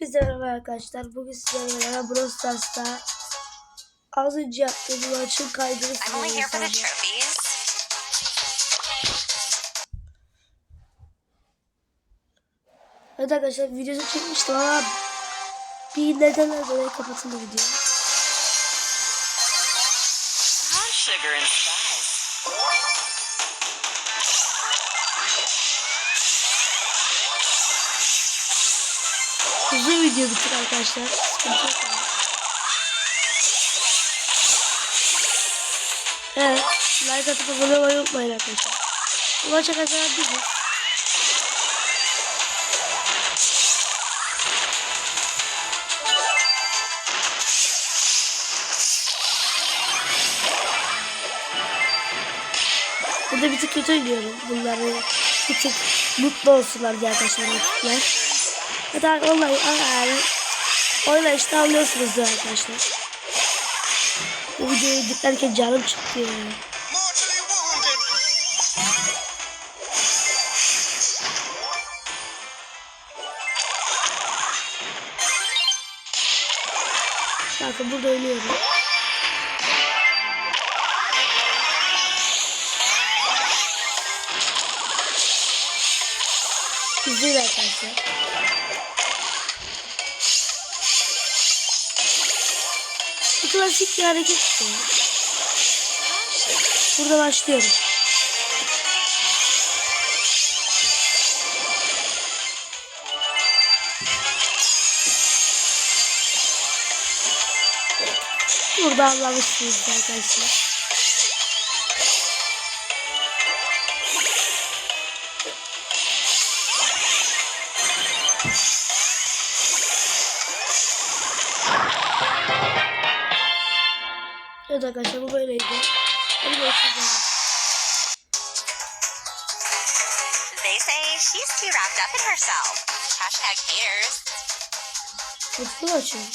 Hepinize merhaba arkadaşlar. Bugün sizlerle beraber Brawl Stars'ta az önce yaptığım maçın kaydını trophies. Evet arkadaşlar videosu çekmiştim ama bir nedenle dolayı kapatıldı video. Sugar and spice. Uzun video bitir arkadaşlar. Sıkıntı yok. Evet. Like atıp abone olmayı unutmayın arkadaşlar. Maça kazanan biziz. Burada bir tık kötü oynuyorum. Bunları bir tık mutlu olsunlar diye arkadaşlar. rakipler. Hatta olay yani oyla işte anlıyorsunuz arkadaşlar. Bu videoyu editlerken canım çıktı ya. Bakın burada ölüyorum. İzleyin arkadaşlar. Klasik bir hareket. Burada başlıyorum. Burada anlamışsınız arkadaşlar. Evet arkadaşlar bu böyleydi. Hadi görüşürüz. They say she's too wrapped up in herself. Hashtag haters. Mutlu açın.